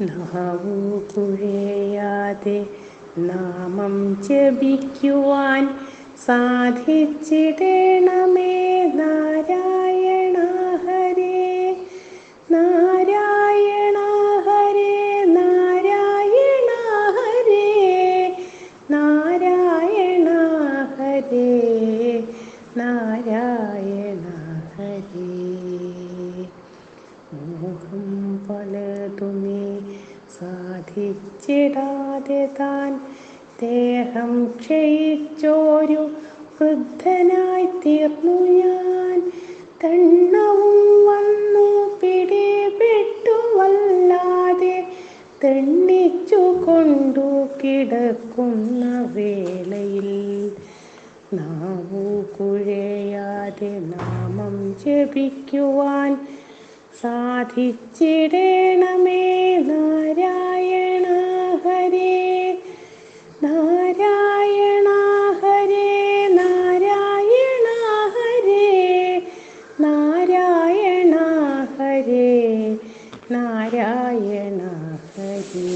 നാവു കുഴയാതെ നാമം ജപിക്കുവാൻ സാധിച്ചിടണമേ നാരായണ ഹരേ നാരായണ ഹരേ നാരായണ ഹരേ നാരായണ ഹരേ. മോഹം പലതുമേ സാധിച്ചിടാതെ താൻ ദേഹം ക്ഷയിച്ചോരു വൃദ്ധനായി തീർന്നു ഞാൻ. തണ്ണവും വന്നു പിടിപെട്ടു വല്ലാതെ തെണ്ണിച്ചു കൊണ്ടു കിടക്കുന്ന വേളയിൽ നാവു കുഴയാതെ നാമം ജപിക്കുവാൻ സാധിച്ചിടണമേ നാരായണ ഹരേ നാരായണ ഹരേ നാരായണ ഹരേ നാരായണ ഹരേ നാരായണ ഹരേ.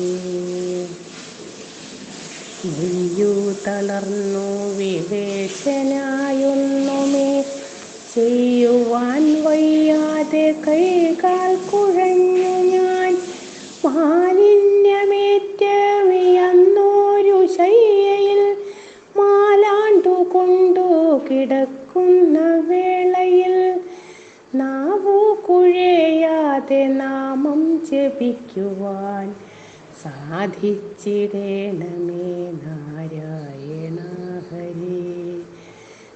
തളർന്നു വിവേചനായൊന്നുമേ ചെയ് കൈകാൽ കുഴഞ്ഞു ഞാൻ. മാലിന്യമേറ്റ വിയന്നോരു ശയ്യയിൽ മാലാണ്ടു കൊണ്ടു കിടക്കുന്ന വേളയിൽ നാവു കുഴയാതെ നാമം ജപിക്കുവാൻ സാധിച്ചിടേണമേ നാരായണ ഹരേ.